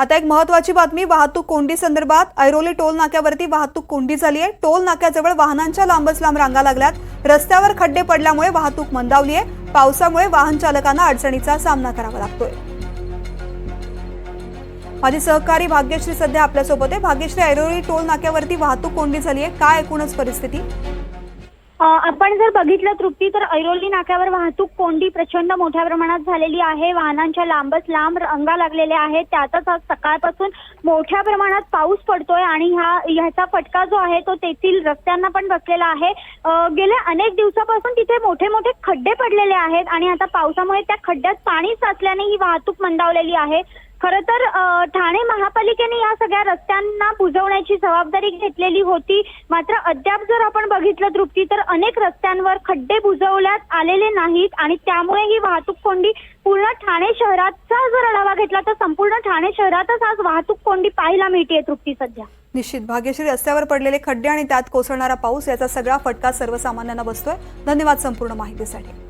आता एक महत्वाची बातमी वाहतूक कोंडी संदर्भात ऐरोली टोल नाक्यावरती वाहतूक कोंडी झाली आहे टोल नाक्याजवळ वाहनांच्या लांबच लांब रांगा लागल्यात. रस्त्यावर खड्डे पडल्यामुळे वाहतूक मंदावली आहे पावसामुळे वाहन चालकांना अडचणीचा सामना करावा लागतोय. माझी सहकारी भाग्यश्री सध्या आपल्यासोबत आहे. भाग्यश्री ऐरोली टोल नाक्यावरती वाहतूक कोंडी झाली आहे काय एकूणच परिस्थिती? आपण जर बघितलं तृप्ती तर ऐरोली नाक्यावर वाहतूक कोंडी प्रचंड मोठ्या प्रमाणात झालेली आहे. वाहनांच्या लांबच लांब रंगा लागलेल्या आहेत. त्यातच आज सकाळपासून मोठ्या प्रमाणात पाऊस पडतोय आणि ह्या ह्याचा फटका जो आहे तो तेथील रस्त्यांना पण बसलेला आहे. गेल्या अनेक दिवसापासून तिथे मोठे मोठे खड्डे पडलेले आहेत आणि आता पावसामुळे त्या खड्ड्यात पाणी साचल्याने ही वाहतूक मंदावलेली आहे. खरं तर ठाणे महापालिकेने या सगळ्या रस्त्यांना बुजवण्याची जबाबदारी घेतलेली होती. मात्र अद्याप जर आपण बघितलं तृप्ती तर अनेक रस्त्यांवर खड्डे बुजवल्यात आलेले नाहीत. आणि त्यामुळे ही वाहतूक कोंडी पूर्ण ठाणे शहराचा जर आढावा घेतला तर संपूर्ण ठाणे शहरातच आज वाहतूक कोंडी पाहायला मिळते तृप्ती सध्या. निश्चित. भाग्यश्री रस्त्यावर पडलेले खड्डे आणि त्यात कोसळणारा पाऊस याचा सगळा फटका सर्वसामान्यांना बसतोय. धन्यवाद संपूर्ण माहितीसाठी.